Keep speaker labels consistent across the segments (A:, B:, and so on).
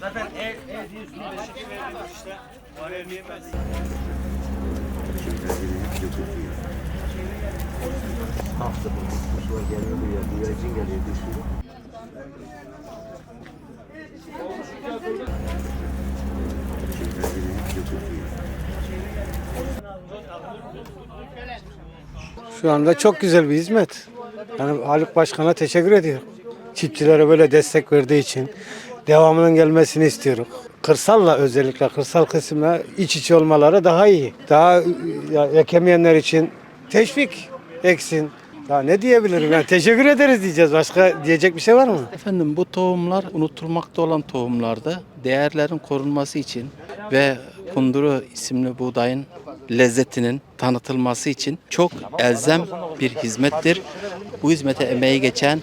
A: Zaten ev, ev değil, üstüne beşik veriyoruz işte. Var ev yemez.
B: Hafta kuşlar geliyor buraya, güvercin geliyor bir
C: Şu anda çok güzel bir hizmet. Yani Haluk Başkan'a teşekkür ediyorum. Çiftçilere böyle destek verdiği için devamının gelmesini istiyorum. Kırsalla özellikle kırsal kısımla iç içe olmaları daha iyi. Daha ya, ekemeyenler için teşvik eksin. Daha ne diyebilirim yani teşekkür ederiz diyeceğiz. Başka diyecek bir şey var mı?
D: Efendim bu tohumlar unutulmakta olan tohumlardı. Değerlerin korunması için ve kunduru isimli buğdayın lezzetinin tanıtılması için çok elzem bir hizmettir. Bu hizmete emeği geçen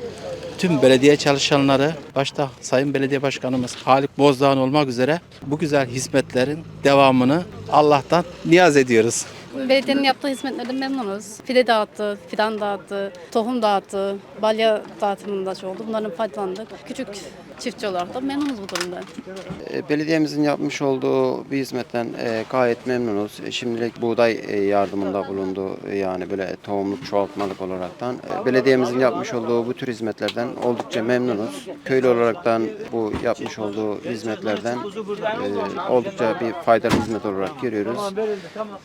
D: tüm belediye çalışanları, başta Sayın Belediye Başkanımız Halik Bozdağ'ın olmak üzere bu güzel hizmetlerin devamını Allah'tan niyaz ediyoruz.
E: Belediyenin yaptığı hizmetlerden memnunuz. Fide dağıttı, fidan dağıttı, tohum dağıttı, balya dağıtımında çok oldu. Bunların faydalandık. Küçük çiftçi olarak da memnunuz bu durumda.
F: E, Belediyemizin yapmış olduğu bir hizmetten e, gayet memnunuz. E, Şimdilik buğday yardımında bulundu. Yani böyle tohumluk çoğaltmalık olaraktan. Belediyemizin yapmış olduğu bu tür hizmetlerden oldukça memnunuz. Köylü olaraktan bu yapmış olduğu hizmetlerden oldukça bir faydalı hizmet olarak görüyoruz.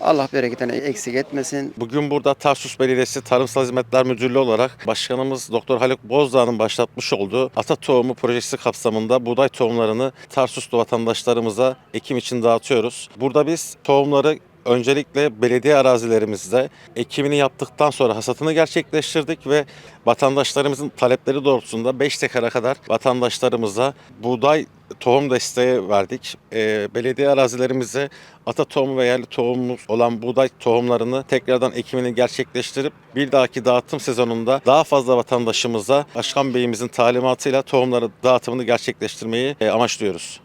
F: Allah bereketini eksik etmesin.
G: Bugün burada Tarsus Belediyesi Tarımsal Hizmetler Müdürlüğü olarak Başkanımız Doktor Haluk Bozdağ'ın başlatmış olduğu Ata Tohumu projesi kapsamında buğday tohumlarını Tarsuslu vatandaşlarımıza ekim için dağıtıyoruz. Burada biz tohumları öncelikle belediye arazilerimizde ekimini yaptıktan sonra hasatını gerçekleştirdik ve vatandaşlarımızın talepleri doğrultusunda 5 dekara kadar vatandaşlarımıza buğday tohum desteği verdik. Ee, belediye arazilerimize ata tohumu ve yerli tohumumuz olan buğday tohumlarını tekrardan ekimini gerçekleştirip bir dahaki dağıtım sezonunda daha fazla vatandaşımıza Başkan Beyimizin talimatıyla tohumları dağıtımını gerçekleştirmeyi e, amaçlıyoruz.